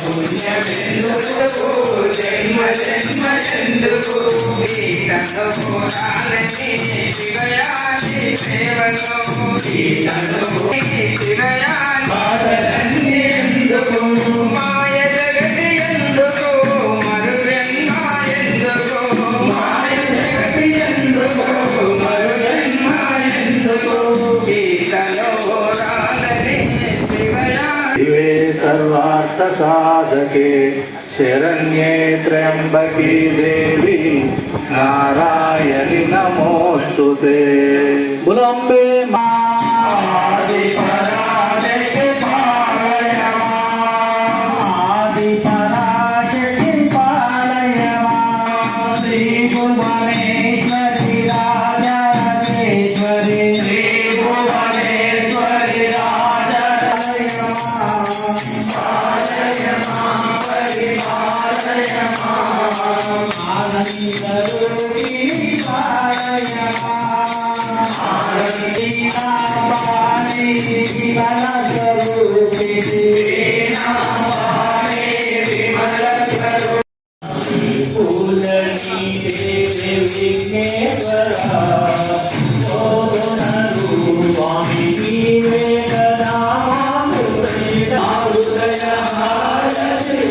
పుణ్యమెందుకు జన్మ జన్మ ఎందుకు శివయాని సేవలో శివయాని ఎందుకు శరణ్యే త్ర్యంబకీ దేవి నారాయణి నమోస్తు బులంబే మా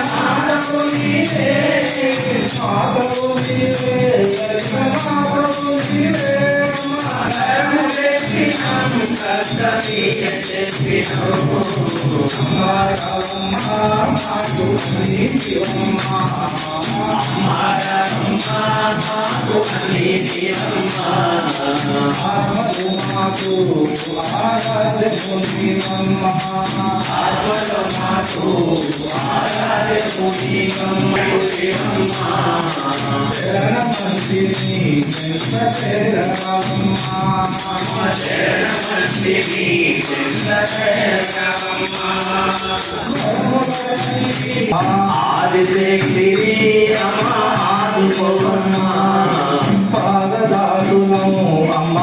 Thank you. శరణమందిని శరణమ్మ శరణమంది ఆదిశక్తి అమ్మ ఆదుకోవమ్మ పాగదాసును అమ్మ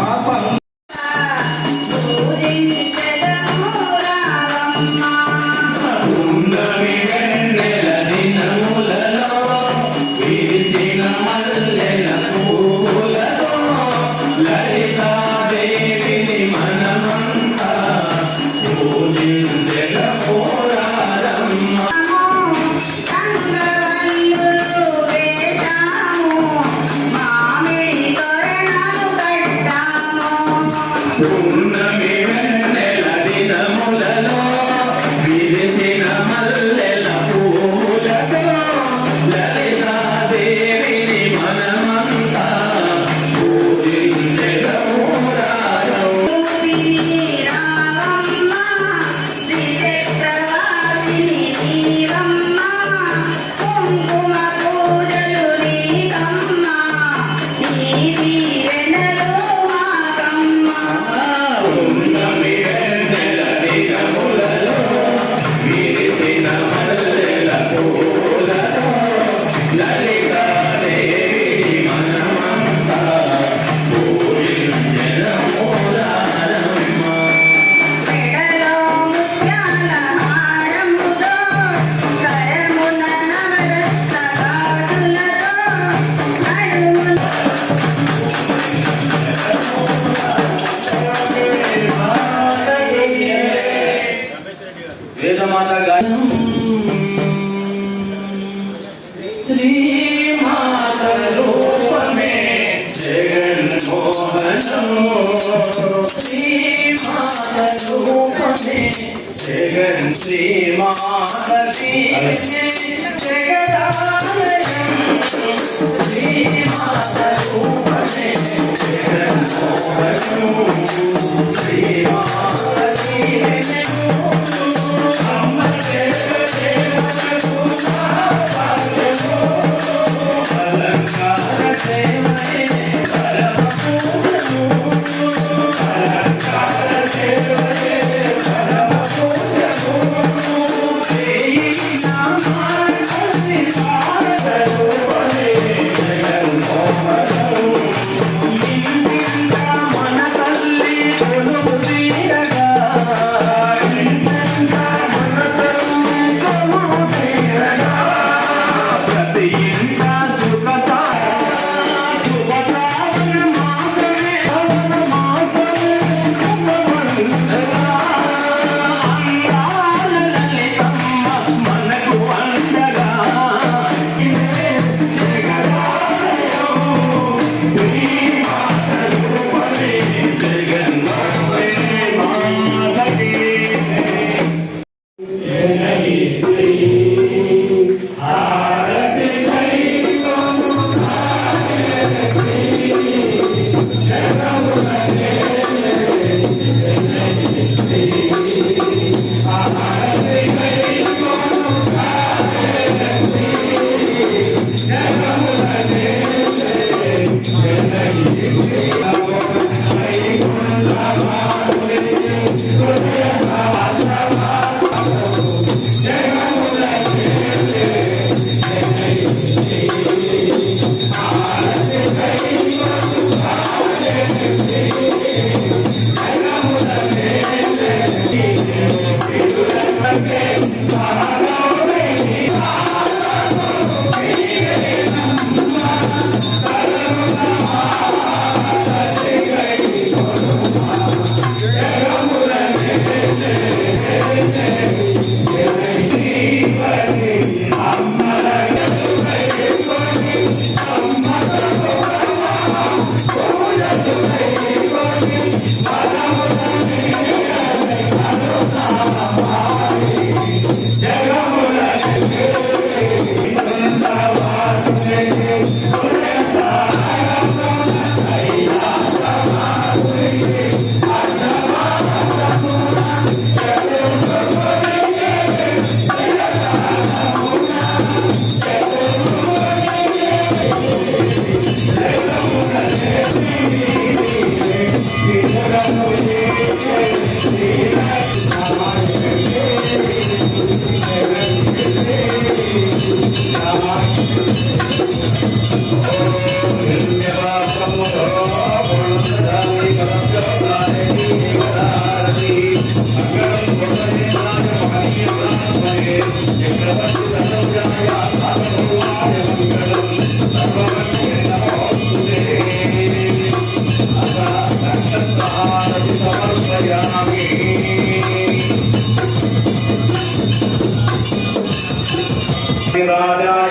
జగన్ శ్రీమాతీ జగదాలయం శ్రీమాత రూపమే జగన్ మోహను శ్రీమాతీ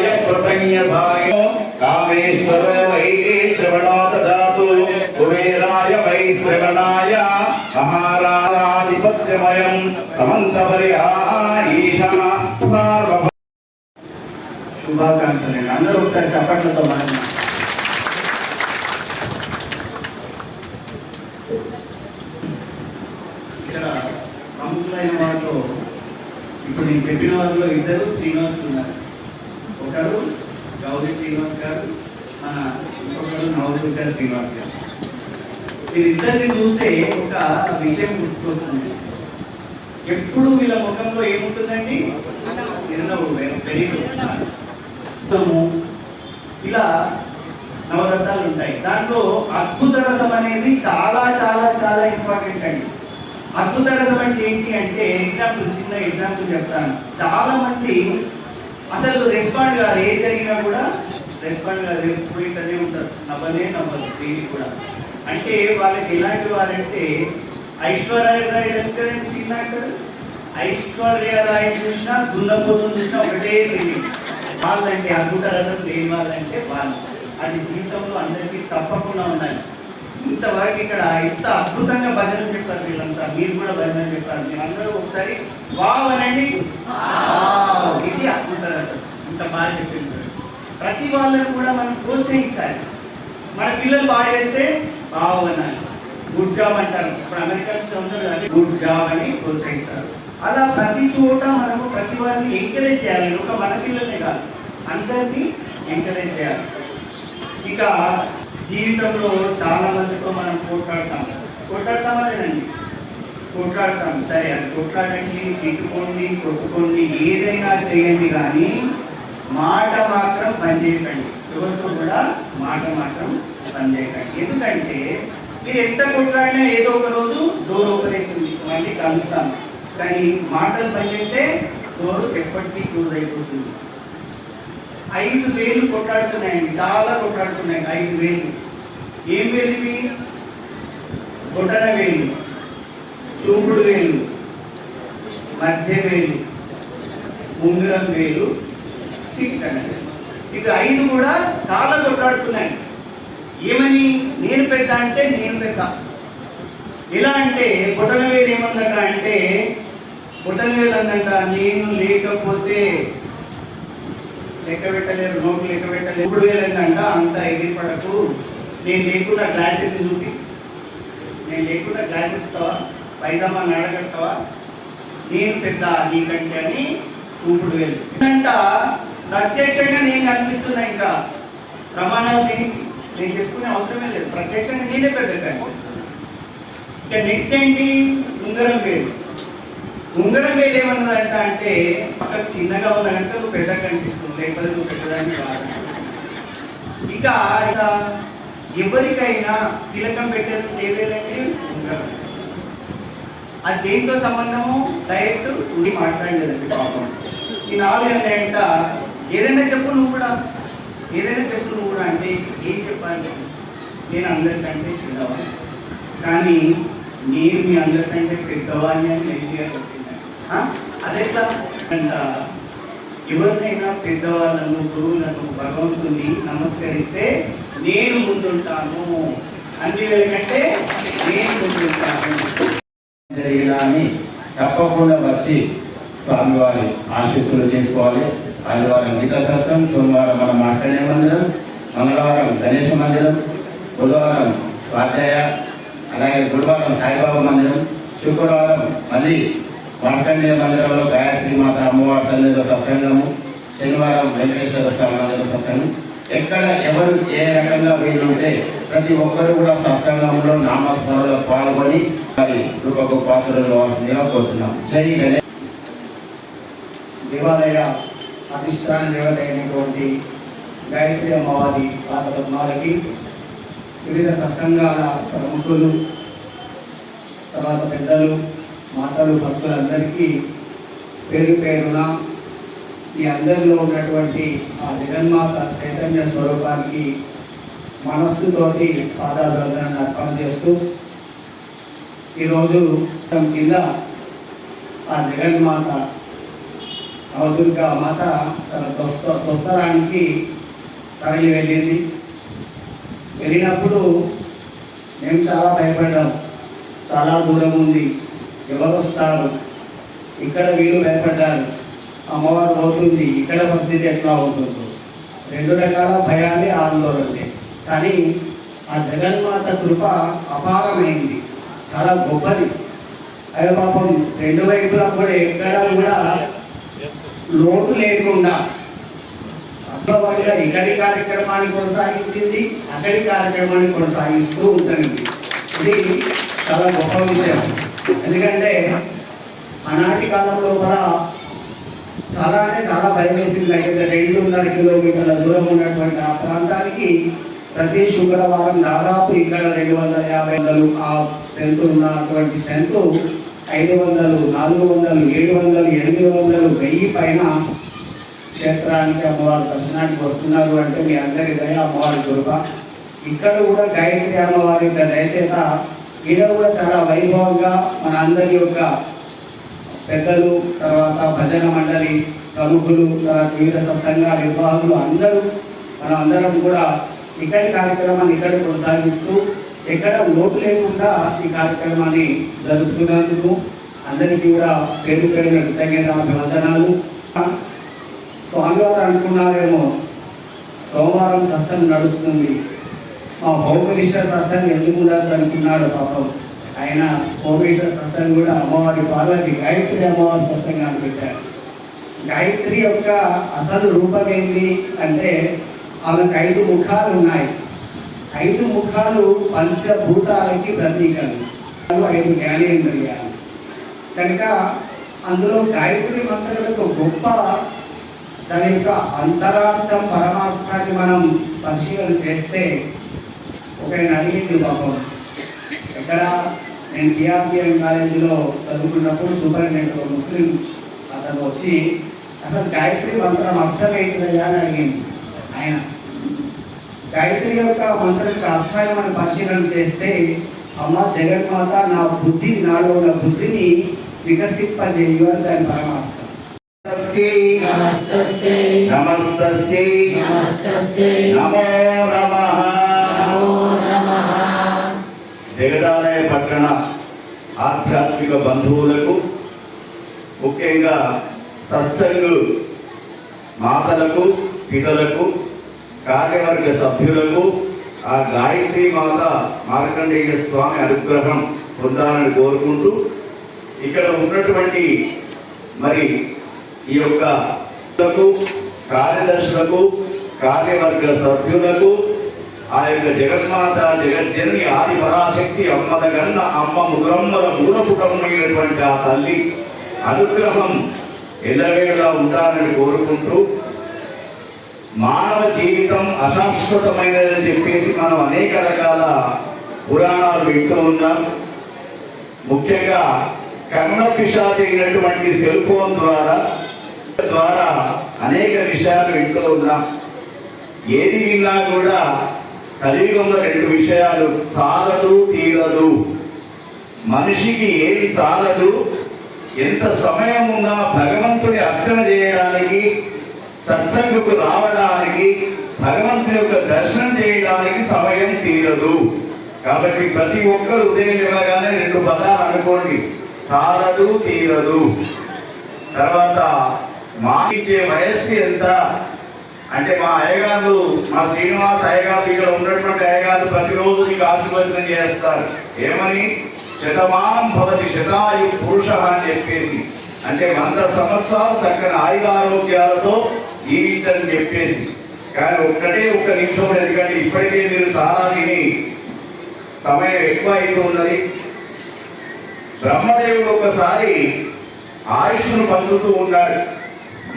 రాజాయ ప్రసంయసాయ కామేశ్వరో వై శ్రవణో దదాతు కుబేరాయ శుభాకాంక్షలు అందరూ ఒకసారి చప్పట్లతో మనం ఇక్కడ ప్రముఖులైన వారిలో ఇప్పుడు నేను చెప్పిన వారిలో ఇద్దరు శ్రీనివాసులు ఉన్నారు ఒకరు గౌరీ శ్రీనివాస్ గారు మన ఇంకొకరు నవదుర్గ శ్రీనివాస్ గారు వీరిద్దరిని చూస్తే ఒక విషయం గుర్తుకొస్తుంది. ఎప్పుడు వీళ్ళ ముఖంలో ఏముంటుందండి? చిరునవ్వు పెరిగి ఇలా నవరసాలు ఉంటాయి. దాంట్లో అద్భుత రసం అనేది చాలా చాలా చాలా ఇంపార్టెంట్ అండి. అద్భుత రసం అంటే ఏంటి అంటే ఎగ్జాంపుల్ చిన్న ఎగ్జాంపుల్ చెప్తాను. చాలా మంది అసలు రెస్పాండ్ కాదు ఏ జరిగినా కూడా రెస్పాండ్ కాదు ఎప్పుడు ఇంటనే ఉంటారు. నవ్వలే నవ్వదు దీనికి కూడా. అంటే వాళ్ళకి ఎలాంటి వారంటే ఐశ్వర్య రాయ్ తెలుసు కదండి సినిమా యాక్టర్ ఐశ్వర్య రాయ్ చూసినా దున్నపోతుని చూసినా ఒకటే ఫీలింగ్ వాళ్ళంటే అనుకుంటారు అసలు లేని వాళ్ళంటే వాళ్ళు. అది జీవితంలో అందరికీ తప్పకుండా ఉండాలి. ఇంతవరకు ఇక్కడ ఇంత అద్భుతంగా భజన చెప్పారు వీళ్ళంతా. మీరు కూడా భజన చెప్పారు. మీరందరూ ఒకసారి వావ్ అనండి. ఇది అద్భుతం ఇంత బాగా చెప్పింది ప్రతి వాళ్ళని కూడా మనం ప్రోత్సహించాలి. మన పిల్లలు బాగా చేస్తే వావ్ అనాలి. గుడ్ జాబ్ అంటారు. ఇప్పుడు అమెరికా నుంచి గుడ్ జాబ్ అని ప్రోత్సహిస్తారు. అలా ప్రతి చోట మనము ప్రతి వారిని ఎంకరేజ్ చేయాలి. ఒక మన పిల్లలే కాదు. అందరినీ ఎంకరేజ్ చేయాలి. ఇక జీవితంలో చాలా మందితో మనం కొట్లాడతాం కొట్లాడతామా లేదండి? కొట్లాడతాం సరే అది కొట్లాడండి తిట్టుకోండి కొట్టుకోండి ఏదైనా చేయండి కానీ మాట మాత్రం పనిచేయకండి. ఎవరితో కూడా మాట మాత్రం పనిచేయకండి. ఎందుకంటే మీరు ఎంత కొట్లాడినా ఏదో ఒక రోజు డోర్ ఓపెన్ అవుతుంది మళ్ళీ కలుస్తాం. కానీ మాటలు పనిచేస్తే డోర్ ఎప్పటికీ క్లోజ్ అయిపోతుంది. ఐదు వేలు కొట్లాడుతున్నాయండి చాలా కొట్లాడుతున్నాయి ఐదు వేలు. ఏం వేలు ఇవి? బొటన వేలు చూపుడు వేలు మధ్య వేలు ఉంగరం వేలు ఇక ఐదు కూడా చాలా కొట్లాడుతున్నాయి. ఏమని? నేను పెద్ద అంటే నేను పెద్ద. ఎలా అంటే బొటన వేలు ఏమందంట అంటే బొటన వేలు అందంట నేను లేకపోతే లెక్క పెట్టలేరు నోట్లు లెక్క పెట్టలేరు. ఇప్పుడు వేలందంట అంత ఎగిరిపడకు నేను లేకుండా గ్లాస్ ఎత్తి చూపి. నేను లేకుండా గ్లాస్ ఎత్తుతావా? పైదమ్మ నడగడతావా నేను పెద్ద నీకంటే అని చూపుడు వేలు అంట ప్రత్యక్షంగా నేను కనిపిస్తున్నా ఇంకా. ప్రమాణాలు దీనికి నేను చెప్పుకునే అవసరమే లేదు. ప్రత్యక్షంగా నేనే పెద్ద ఇంకా నెక్స్ట్ ఏంటి? ఉంగరం పేరు. ఉంగరం మీద ఏమన్నదంట అంటే పక్కన చిన్నగా ఉన్నదంటే నువ్వు పెద్ద కనిపిస్తుంది లేకపోతే నువ్వు పెద్దదాన్ని కాదు. ఇక ఎవరికైనా తిలకం పెట్టేది ఏ ఉంగరం. అది దేంతో సంబంధము? డైరెక్ట్ ఉండి మాట్లాడలేదండి పాపం. ఈ నాలుగు ఏంటంట ఏదైనా చెప్పు నువ్వు కూడా. ఏదైనా చెప్పు నువ్వు కూడా అంటే ఏం చెప్పాలి నేను అందరికంటే చిన్నవాడిని కానీ నేను మీ అందరికంటే పెద్దవాడిని అని నేను అదెట్లా? ఎవరినైనా పెద్దవాళ్ళను గురువులను భగవంతుని నమస్కరిస్తే నేను ముందుంటాను. అన్ని కంటే నేను ముందుంటాను. జరిగినా అని తప్పకుండా వచ్చి స్వామివారి ఆశీస్సులు చేసుకోవాలి. ఆదివారం గీతా సత్సం సోమవారం మన మార్కండేయ మందిరం మంగళవారం గణేష మందిరం బుధవారం స్వాధ్యాయ అలాగే గురువారం సాయిబాబా మందిరం శుక్రవారం మళ్ళీ మార్కండేయ మందిరంలో గాయత్రి మాత అమ్మవారి సన్నిధిలో సత్సంగము. శనివారం వెంకటేశ్వర స్వామి మందిరం సత్సంగం. ఎక్కడ ఎవరు ఏ రకంగా వీలుంటే ప్రతి ఒక్కరు కూడా సత్సంగంలో నామస్మరణలో పాల్గొని మరి కృపకు పాత్రలు కావాల్సిందిగా కోరుతున్నాం. జై గణేష్. దేవాలయ అధిష్టాన దేవత అయినటువంటి గాయత్రి అమ్మవారి పాత పద్మాలకి వివిధ సత్సంగాల ప్రముఖులు తర్వాత పెద్దలు మాతలు భక్తులందరికీ పేరు పేరున ఈ అందరిలో ఉన్నటువంటి ఆ జగన్మాత చైతన్య స్వరూపానికి మనస్సుతోటి పాదాభివందనాన్ని అర్పణ చేస్తూ ఈరోజు తమ కింద ఆ జగన్మాత నవదుర్గా మాత తన స్వస్థ స్వస్థలానికి తరలి వెళ్ళింది. వెళ్ళినప్పుడు మేము చాలా భయపడ్డాం. చాలా దూరం ఉంది. ఎవరు వస్తారు ఇక్కడ వీళ్ళు భయపడ్డారు అమ్మవారు పోతుంది. ఇక్కడ పరిస్థితి ఎట్లా ఉంటుందో. రెండు రకాల భయాలే ఆందోళనలే. కానీ ఆ జగన్మాత కృప అపారమైంది. చాలా గొప్పది. అవి పాపం రెండు వైపులా కూడా ఎక్కడ కూడా లోటు లేకుండా అర్థవంగా ఇక్కడి కార్యక్రమాన్ని కొనసాగించింది అక్కడి కార్యక్రమాన్ని కొనసాగిస్తూ ఉంటుంది ఇది చాలా గొప్ప విషయం. ఎందుకంటే ఆనాటి కాలంలో కూడా చాలా అంటే చాలా భయం వేసింది. అయితే రెండున్నర కిలోమీటర్ల దూరం ఉన్నటువంటి ఆ ప్రాంతానికి ప్రతి శుక్రవారం దాదాపు ఇక్కడ రెండు వందల యాభై వందలు ఆ స్ట్రెంత్ ఉన్నటువంటి స్ట్రెంత్ ఐదు వందలు నాలుగు వందలు ఏడు వందలు ఎనిమిది వందలు వెయ్యి పైన క్షేత్రానికి అమ్మవారి దర్శనానికి వస్తున్నారు అంటే మీ అందరి దయ అమ్మవారి కృప. ఇక్కడ కూడా గాయత్రి అమ్మవారి యొక్క దయచేత ఈడ కూడా చాలా వైభవంగా మన అందరి యొక్క పెద్దలు తర్వాత భజన మండలి ప్రముఖులు తర్వాత వివిధ సత్సంగ నిర్వాహకులు అందరూ మనం అందరం కూడా ఇక్కడి కార్యక్రమాన్ని ఇక్కడ కొనసాగిస్తూ ఎక్కడ లోటు లేకుండా ఈ కార్యక్రమాన్ని జరుపుతున్నందుకు అందరికీ కూడా పేరు పేరున కృతజ్ఞత అభివందనాలు స్వామివారు అనుకున్నారేమో సోమవారం సత్సంగం నడుస్తుంది. మా భౌమనిష్ట సత్సంగం ఎందుకు ఉండదు అనుకున్నాడు పాపం. ఆయన భౌమనిష్ట సత్సంగం కూడా అమ్మవారి పార్వతి గాయత్రి అమ్మవారి సత్సంగాన్ని పెట్టారు గాయత్రి యొక్క అసలు రూపం ఏంటి అంటే ఆమెకు ఐదు ముఖాలు ఉన్నాయి. ఐదు ముఖాలు పంచభూతాలకి ప్రతీకలు. ఐదు జ్ఞానేంద్రియాలు. కనుక అందులో గాయత్రి మంత్రం యొక్క గొప్ప దాని యొక్క అంతరార్థం పరమార్థాన్ని మనం పరిశీలన చేస్తే ఒక ఆయన అడిగింది పాపం ఎక్కడ నేను టీఆర్పిఎం కాలేజీలో చదువుకున్నప్పుడు సూపరింటెండెంట్ ఒక ముస్లిం అతను వచ్చి అసలు గాయత్రి మంత్రం అర్థం ఏంటిదయ్యా అని అడిగింది. ఆయన గాయత్రి యొక్క మంత్రం యొక్క అర్థాన్ని మనం పరిశీలన చేస్తే అమ్మ జగన్మాత నా బుద్ధి నాలో ఉన్న బుద్ధిని వికసింపజేయు అని దాని పరమార్థం. తస్యై నమస్తస్యై. నమస్తస్యై. నమస్తస్యై. నమో నమః పట్టణ ఆధ్యాత్మిక బంధువులకు ముఖ్యంగా సత్సంగు మాతలకు పితలకు కార్యవర్గ సభ్యులకు ఆ గాయత్రి మాత మార్కండేయ స్వామి అనుగ్రహం పొందాలని కోరుకుంటూ ఇక్కడ ఉన్నటువంటి మరి ఈ యొక్క కార్యదర్శులకు కార్యవర్గ సభ్యులకు ఆ యొక్క జగన్మాత జగజ్జని ఆది పరాశక్తి అమ్మద గన్న అమ్మ ముగ్రమ్మల మూలపుటమైనటువంటి ఆ తల్లి అనుగ్రహం ఎల్లవేళలా ఉండాలని కోరుకుంటూ మానవ జీవితం అశాశ్వతమైనదని చెప్పేసి మనం అనేక రకాల పురాణాలు వింటూ ఉన్నాం. ముఖ్యంగా కర్ణపిషా చేయనటువంటి సెల్ ఫోన్ ద్వారా ద్వారా అనేక విషయాలు వింటూ ఉన్నాం. ఏది విన్నా కూడా కలియుగంలో రెండు విషయాలు చాలదు తీరదు. మనిషికి ఏమి చాలదు? ఎంత సమయం ఉన్నా భగవంతుని అర్చన చేయడానికి సత్సంగుకు రావడానికి భగవంతుని యొక్క దర్శనం చేయడానికి సమయం తీరదు. కాబట్టి ప్రతి ఒక్కరు ఉదయం ఇవ్వగానే రెండు పదాలు అనుకోండి. చాలదు తీరదు. తర్వాత మాకిచ్చే వయస్సు ఎంత? అంటే మా అయ్యగారు మా శ్రీనివాస్ అయ్యగారు ఇక్కడ ఉన్నటువంటి అయ్యగారు ప్రతిరోజు నీకు ఆశీర్వచనం చేస్తారు. ఏమని? శతమానం భవతి శతాయు పురుష అని చెప్పేసి. అంటే వంద సంవత్సరాలు చక్కని ఆయుధారోగ్యాలతో జీవించని చెప్పేసి. కానీ ఒక్కటే ఒక్క నిమిషం ఎందుకంటే ఇప్పటికే మీరు చాలా తిని సమయం ఎక్కువ అయిపోతున్నది. ఉన్నది బ్రహ్మదేవుడు ఒకసారి ఆయుష్ను పంచుతూ ఉన్నాడు.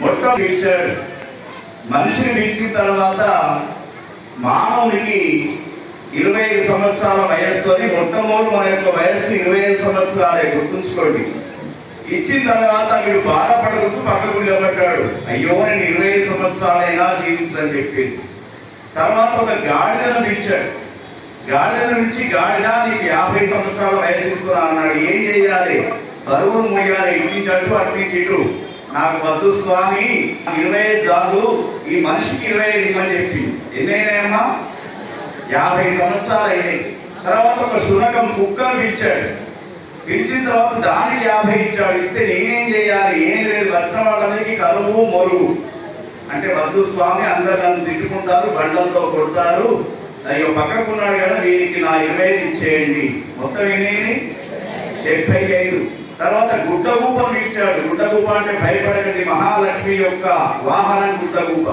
మొట్టమొదటి ఇచ్చాడు. మనిషిని విడిచిన తర్వాత మానవునికి ఇరవై ఐదు సంవత్సరాల వయస్సు అని మొట్టమొదటి మన యొక్క వయస్సు ఇరవై ఐదు సంవత్సరాలే గుర్తుంచుకోండి. ఇచ్చిన తర్వాత వీడు బాధపడవచ్చు పక్కకు నిలబడ్డాడు. అయ్యో నేను ఇరవై ఐదు సంవత్సరాలైనా జీవించదని చెప్పేసి. తర్వాత ఒక గాడిదను పిలిచాడు గాడిదను నుంచి గాడిద నీకు యాభై సంవత్సరాల వయసు ఇస్తున్నా అన్నాడు. ఏం చేయాలి బరువును మోయాలి. ఇంటి చెట్టు అటు ఇటు. నాకు వద్దు స్వామి ఇరవై ఐదు చాలు. ఈ మనిషికి ఇరవై ఐదు ఇవ్వని చెప్పి. ఎన్నైనాయమ్మా యాభై సంవత్సరాలు అయినాయి. తర్వాత ఒక శునకం కుక్కను పిలిచాడు. పిలిచిన తర్వాత దానికి యాభై ఇచ్చాడు. ఇస్తే నేనేం చేయాలి? ఏం లేదు. వచ్చిన వాళ్ళందరికీ కరువు మొరుగు అంటే వద్దు స్వామి అందరు నన్ను తిట్టుకుంటారు బండలతో కొడతారు. అయ్యో పక్కకున్నాడు కదా వీరికి నా ఇరవై ఐదు ఇచ్చేయండి. మొత్తం ఎన్ని డెబ్బై ఐదు. తర్వాత గుడ్డగూపం ఇచ్చాడు. గుడ్డగూప అంటే భయపడకండి మహాలక్ష్మి యొక్క వాహనం గుడ్డగూప.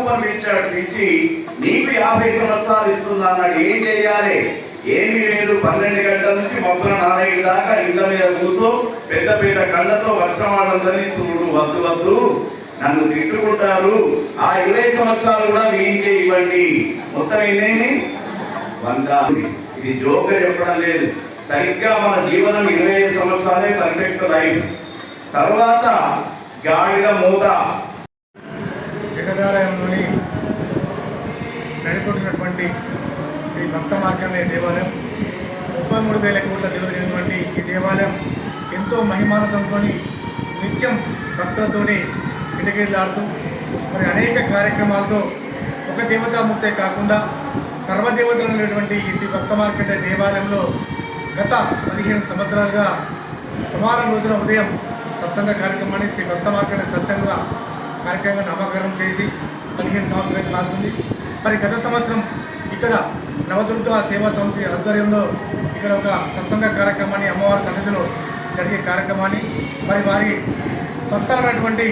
గూపం ఇచ్చాడు ఇచ్చి నీకు యాభై సంవత్సరాలు ఇస్తున్నా అన్నాడు. ఏం చేయాలి? ఏమీ లేదు. పన్నెండు గంటల నుంచి మొక్కల నాలుగు దాకా ఇళ్ళ మీద కూర్చో. పెద్ద పెద్ద కళ్ళతో వర్షం వాళ్ళందరినీ చూడు. వద్దు వద్దు. నన్ను తిట్టుకుంటారు. ఆ ఇరవై సంవత్సరాలు కూడా వీరికే ఇవ్వండి. మొత్తం ఎన్ని? వంద. ఇది జోకర్ చెప్పడం లేదు. సరిగ్గా మన జీవనం ఇరవై ఐదు సంవత్సరాలే పర్ఫెక్ట్ లైఫ్ తర్వాత గాడిద మూత. జగదాలయంలోని నడిపొట్టినటువంటి శ్రీ భక్త మార్కండేయ దేవాలయం ముప్పై మూడు వేల కోట్ల తెలియజేసినటువంటి ఈ దేవాలయం ఎంతో మహిమానందంతో నిత్యం భక్తులతోని కిటకిటలాడుతూ మరి అనేక కార్యక్రమాలతో ఒక దేవతామూర్తే కాకుండా సర్వదేవతలు అనేటువంటి ఈ భక్త మార్కండే దేవాలయంలో గత పదిహేను సంవత్సరాలుగా సమానం రోజున ఉదయం సత్సంగ కార్యక్రమాన్ని శ్రీ భక్త మార్కండే సత్సంగ కార్యక్రమంగా నామకరణం చేసి పదిహేను సంవత్సరాలు కాలుతుంది మరి గత సంవత్సరం ఇక్కడ నవదుర్గ సేవా సమితి ఆధ్వర్యంలో ఇక్కడ ఒక సత్సంగ కార్యక్రమాన్ని అమ్మవారి సన్నిధిలో జరిగే కార్యక్రమాన్ని మరి వారి స్వస్థలమైనటువంటి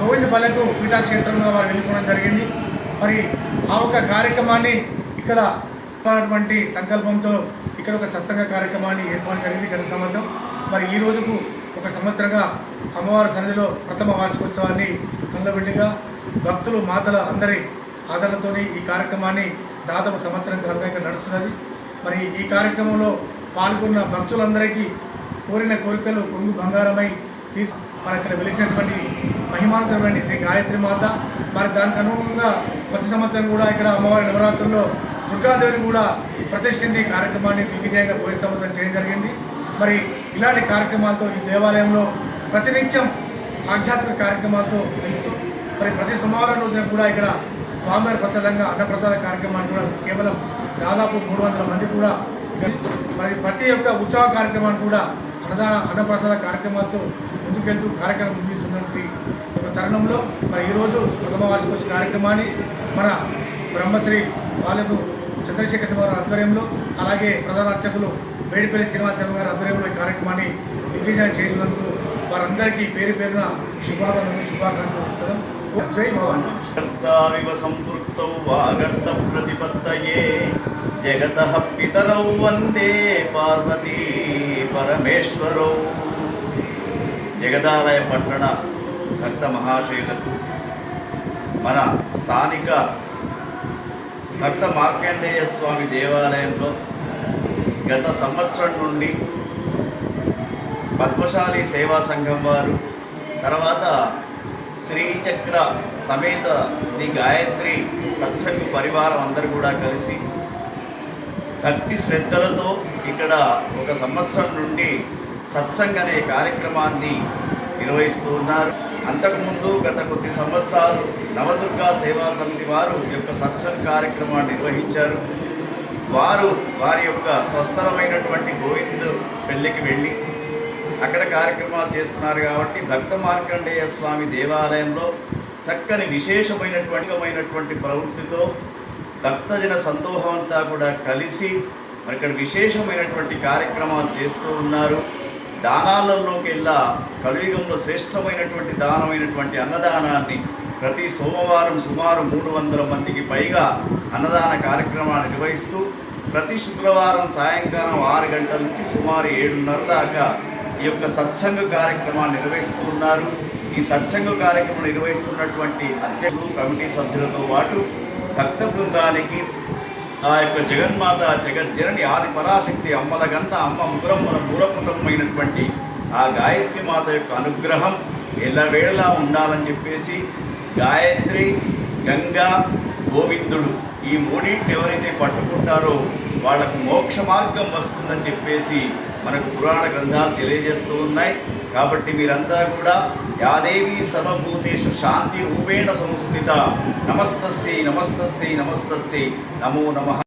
గోవింద పల్లెకు పీఠాక్షేత్రంలో వారు వెళ్ళిపోవడం జరిగింది. మరి ఆ ఒక కార్యక్రమాన్ని ఇక్కడ సంకల్పంతో ఇక్కడ ఒక సత్సంగ కార్యక్రమాన్ని ఏర్పాటు జరిగింది గత సంవత్సరం. మరి ఈ రోజుకు ఒక సంవత్సరంగా అమ్మవారి సన్నిధిలో ప్రథమ వార్షికోత్సవాన్ని కళ్ళబిడ్డిగా భక్తులు మాతల అందరి ఆదరణతోనే ఈ కార్యక్రమాన్ని దాదాపు సంవత్సరం కాలంగా ఇక్కడ నడుస్తున్నది. మరి ఈ కార్యక్రమంలో పాల్గొన్న భక్తులందరికీ కోరిన కోరికలు కొంగు బంగారమై తీర్చు మరి అక్కడ వెలిసినటువంటి మహిమాంతరమైన శ్రీ గాయత్రి మాత. మరి దానికి అనుగుణంగా ప్రతి సంవత్సరం కూడా ఇక్కడ అమ్మవారి నవరాత్రుల్లో దుర్గాదేవిని కూడా ప్రతిష్ఠించి కార్యక్రమాన్ని దిగ్విజయంగా పోయిన సంవత్సరం చేయడం జరిగింది. మరి ఇలాంటి కార్యక్రమాలతో ఈ దేవాలయంలో ప్రతినిత్యం ఆధ్యాత్మిక కార్యక్రమాలతో వెళ్తూ మరి ప్రతి సోమవారం రోజున కూడా ఇక్కడ స్వామివారి ప్రసాదంగా అన్నప్రసాద కార్యక్రమాన్ని కూడా కేవలం దాదాపు మూడు వందల మంది కూడా మరి ప్రతి ఒక్క ఉత్సవ కార్యక్రమాన్ని కూడా అన్నదాన అన్నప్రసాద కార్యక్రమాలతో ముందుకెళ్తూ కార్యక్రమం ముందుస్తున్నటువంటి ఒక తరుణంలో మరి ఈరోజు ప్రథమ వార్షికోత్సవ కార్యక్రమాన్ని మన బ్రహ్మశ్రీ వాళ్ళకు చంద్రశేఖర్ గారు ఆధ్వర్యంలో అలాగే ప్రధాన అర్చకులు వేడిపల్లి శ్రీనివాసరావు గారి ఆధ్వర్యంలో ఈ కార్యక్రమాన్ని దిగ్విజయం చేసినందుకు వారందరికీ పేరు పేరున శుభాకాంక్షలు శుభాకాంక్షలు జై భవాన్. సంపృక్తౌ వాగర్త ప్రతిపత్తయే. జగత పితరౌ వందే పార్వతీ పరమేశ్వరౌ. జగదాలయ పట్టణ భక్త మహాశయులకు మన స్థానిక భక్త మార్కండేయ స్వామి దేవాలయంలో గత సంవత్సరం నుండి పద్మశాలి సేవా సంఘం వారు తర్వాత శ్రీచక్ర సమేత శ్రీ గాయత్రి సత్సంగ పరివారం అందరూ కూడా కలిసి భక్తి శ్రద్ధలతో ఇక్కడ ఒక సంవత్సరం నుండి సత్సంగ్ అనే కార్యక్రమాన్ని నిర్వహిస్తూ ఉన్నారు. అంతకుముందు గత కొద్ది సంవత్సరాలు నవదుర్గా సేవా సమితి వారు యొక్క సత్సంగ్ కార్యక్రమాన్ని నిర్వహించారు. వారు వారి యొక్క స్వస్థలమైనటువంటి గోవింద్ పెళ్ళికి వెళ్ళి అక్కడ కార్యక్రమాలు చేస్తున్నారు కాబట్టి భక్త మార్కండేయ స్వామి దేవాలయంలో చక్కని విశేషమైనటువంటి ప్రవృత్తితో భక్తజన సంతోహం అంతా కూడా కలిసి మరి ఇక్కడ విశేషమైనటువంటి కార్యక్రమాలు చేస్తూ ఉన్నారు. దానాలలోకి వెళ్ళా. కలియుగంలో శ్రేష్టమైనటువంటి దానమైనటువంటి అన్నదానాన్ని ప్రతి సోమవారం సుమారు మూడు వందల మందికి పైగా అన్నదాన కార్యక్రమాన్ని నిర్వహిస్తూ ప్రతి శుక్రవారం సాయంకాలం ఆరు గంటల నుంచి సుమారు ఏడున్నర దాకా ఈ యొక్క సత్సంగ కార్యక్రమాన్ని నిర్వహిస్తూ ఉన్నారు. ఈ సత్సంగ కార్యక్రమం నిర్వహిస్తున్నటువంటి అధ్యక్షులు కమిటీ సభ్యులతో పాటు భక్త బృందానికి ఆ యొక్క జగన్మాత జగజ్జనని ఆది పరాశక్తి అమ్మలగంత అమ్మ ముగ్గురమ్మల మూల కుటుంబమైనటువంటి ఆ గాయత్రి మాత యొక్క అనుగ్రహం ఎల్లవేళలా ఉండాలని చెప్పేసి గాయత్రి గంగా గోవిందుడు ఈ మూడింటిని ఎవరైతే పట్టుకుంటారో వాళ్ళకు మోక్ష మార్గం వస్తుందని చెప్పేసి మనకు పురాణ గ్రంథాలు తెలియజేస్తూ ఉన్నాయి. కాబట్టి మీరంతా కూడా యాదేవి సర్వభూతేషు శాంతి రూపేణ సంస్థిత. నమస్తస్యై నమస్తస్యై నమస్తస్యై. నమో నమః.